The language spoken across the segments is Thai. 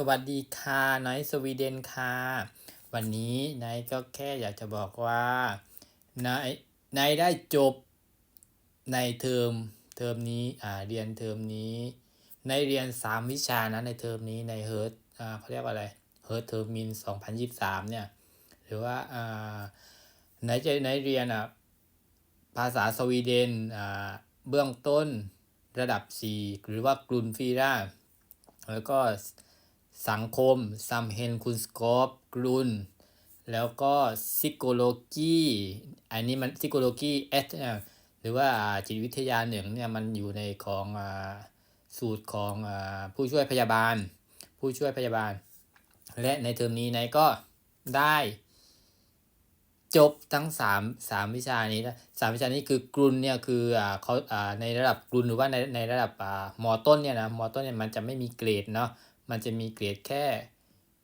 สวัสดีค่ะไนท์สวีเดนค่ะวันนี้ไนท์ก็แค่อยากจะบอกว่าไนท์ไนท์ได้จบในเทอมเทอมนี้อ่าเรียนเทอมนี้ในเรียน3วิชานะในเทอมนี้ในเฮิร์ตอ่าเขาเรียกว่าอะไรเฮิร์ตเทอมมิน2023เนี่ยหรือว่าอ่าไนจะไนเรียนอะภาษาสวีเดนอ่าเบื้องต้นระดับ 4 หรือว่ากรุนฟีราแล้วก็ สังคมซัมเฮนคุนสกอปกรุนแล้วก็ซิโกโลกีอันนี้มันซิโกโลกีเอสหรือว่าจิตวิทยาหนึ่งเนี่ยมันอยู่ในของอสูตรของอผู้ช่วยพยาบาล ผู้ช่วยพยาบาล และในเทอมนี้นายก็ได้จบทั้ง3 3วิชานี้นะสามวิชานี้คือกรุนเนี่ยคืออ่าเขาอ่าในระดับกรุนหรือว่าในในระดับอ่ามอต้นเนี่ยนะมอต้นเนี่ยมันจะไม่มีเกรดเนาะ มันจะมีเกรดแค่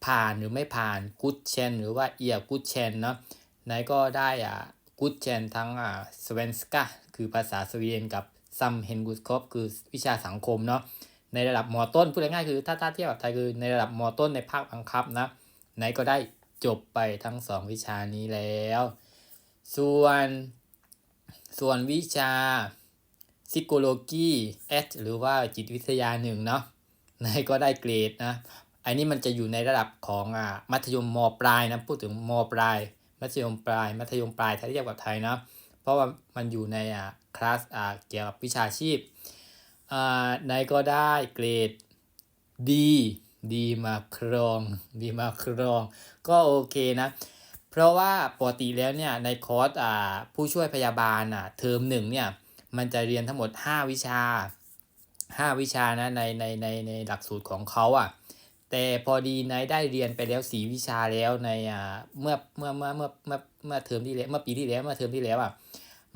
ผ่านหรือไม่ผ่านกูดเชนหรือว่าเอียกูดเชนเนาะนายก็ได้อ่ากูดเชนทั้งอ่าสเวนสกาคือภาษาสวีเดนกับซัมเฮนกุสคอปคือวิชาสังคมเนาะในระดับมอต้นพูดง่ายๆคือถ้าถ้าเทียบกับไทยคือในระดับมอต้นในภาคบังคับนะนายก็ได้จบไปทั้งสองวิชานี้แล้ว ส่วนส่วนวิชา psychology หรือว่าจิตวิทยาหนึ่งเนาะ ก็ได้เกรดนะอันนี้มันจะอยู่ในระดับของอ่ามัธยมมปลายนะพูดถึงมปลาย มัธยมปลาย มัธยมปลายถ้าเทียบกับไทยนะเพราะว่ามันอยู่ในอ่าคลาสอ่าเกี่ยวกับวิชาชีพอ่านายก็ได้เกรดดีดีมาครองดีมาครอง ก็โอเคนะเพราะว่าปกติแล้วเนี่ยในคอร์สอ่าผู้ช่วยพยาบาลอะเทอมหนึ่งเนี่ยมันจะเรียนทั้งหมด 5 วิชา 5 วิชานะในในในในหลักสูตรของเขาอะแต่พอดีนายได้เรียนไปแล้ว4วิชาแล้วในอ่าเมื่อเมื่อเมื่อเมื่อเมื่อเมื่อเทอมที่แล้วเมื่อปีที่แล้วเมื่อเทอมที่แล้วอะ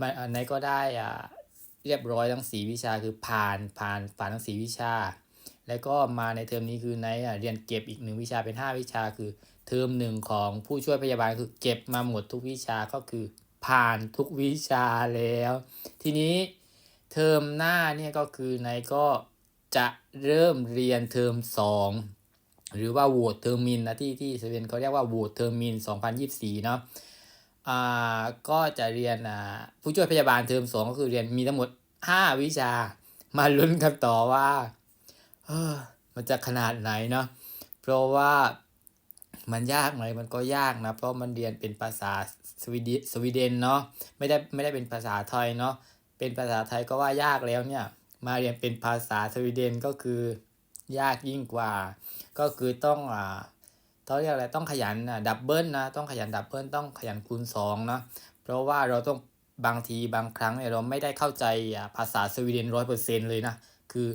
มันนายก็ได้อ่าเรียบร้อยทั้ง4วิชาคือผ่านผ่านผ่านทั้ง4วิชา แล้วก็มาในเทอมนี้คือนายเรียนเก็บอีกหนึ่งวิชาเป็น 5 วิชาคือเทอมหนึ่งของผู้ช่วยพยาบาลคือเก็บมาหมดทุกวิชาก็คือผ่านทุกวิชาแล้ว ทีนี้ เทอมหน้าเนี่ยก็คือนายก็จะเริ่มเรียนเทอม2หรือว่าโหวตเทอร์มินนะที่ที่เซเว่นเขาเรียกว่าโหวตเทอร์มิน2024 เนาะอ่าก็จะเรียนอ่าผู้ช่วยพยาบาลเทอม2ก็คือเรียนมีทั้งหมด 5 วิชา มาลุ้นกันต่อว่าเออมันจะขนาดไหนเนาะเพราะว่ามันยากไหมมันก็ยากนะ เพราะมันเรียนเป็นภาษาสวีดนสวีเดนเนาะไม่ได้ไม่ได้เป็นภาษาไทยเนาะ เป็นภาษาไทยก็ว่ายากแล้วเนี่ย มาเรียนเป็นภาษาสวีเดนก็คือยากยิ่งกว่า ก็คือต้องอ่าเขาเรียกอะไรต้องขยันอะดับเบิลนะต้องขยันดับเบิลต้องขยันคูณ2เนาะเพราะว่าเราต้องบางทีบางครั้งเนี่ยเราไม่ได้เข้าใจภาษาสวีเดนร้อยเปอร์เซ็นเลยนะคือ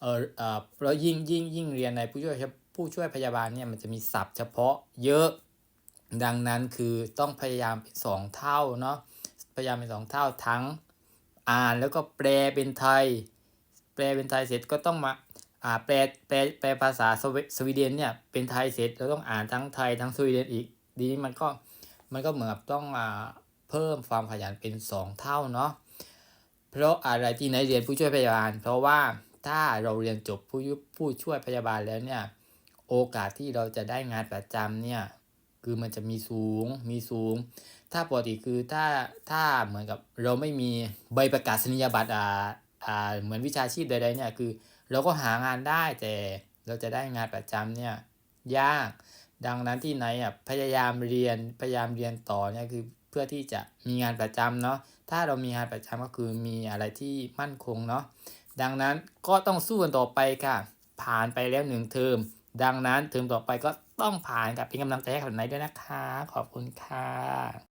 เออเออแล้วยิ่งยิ่งยิ่งเรียนในผู้ช่วยผู้ช่วยพยาบาลเนี่ยมันจะมีศัพท์เฉพาะเยอะดังนั้นคือต้องพยายามเป็นสองเท่าเนาะพยายามเป็นสองเท่าทั้ง อ่านแล้วก็แปลเป็นไทย แปลเป็นไทยเสร็จก็ต้องมาอ่าแปลแปลแปลภาษาสวีเดนเนี่ยเป็นไทยเสร็จเราต้องอ่านทั้งไทยทั้งสวีเดนอีกดีมันก็มันก็เหมือนกับต้องอ่าเพิ่มความขยันเป็นสองเท่าเนาะเพราะอะไรที่ไหนเรียนผู้ช่วยพยาบาล เพราะว่าถ้าเราเรียนจบผู้ผู้ช่วยพยาบาลแล้วเนี่ยโอกาสที่เราจะได้งานประจำเนี่ย คือมันจะมีสูงมีสูง ถ้าปกติคือถ้าถ้าเหมือนกับเราไม่มีใบประกาศนียบัตรอ่าอ่าเหมือนวิชาชีพใดๆเนี่ยคือ เราก็หางานได้แต่เราจะได้งานประจำเนี่ยยาก ดังนั้นที่ไหนอะพยายามเรียนพยายามเรียนต่อเนี่ยคือเพื่อที่จะมีงานประจำเนาะถ้าเรามีงานประจำก็คือมีอะไรที่มั่นคงเนาะดังนั้นก็ต้องสู้กันต่อไปค่ะ ผ่านไปแล้วหนึ่งเทอม ดังนั้นถึงต่อไปก็ต้องผ่านกับเป็นกำลังใจให้กับไหนด้วยนะคะ ขอบคุณค่ะ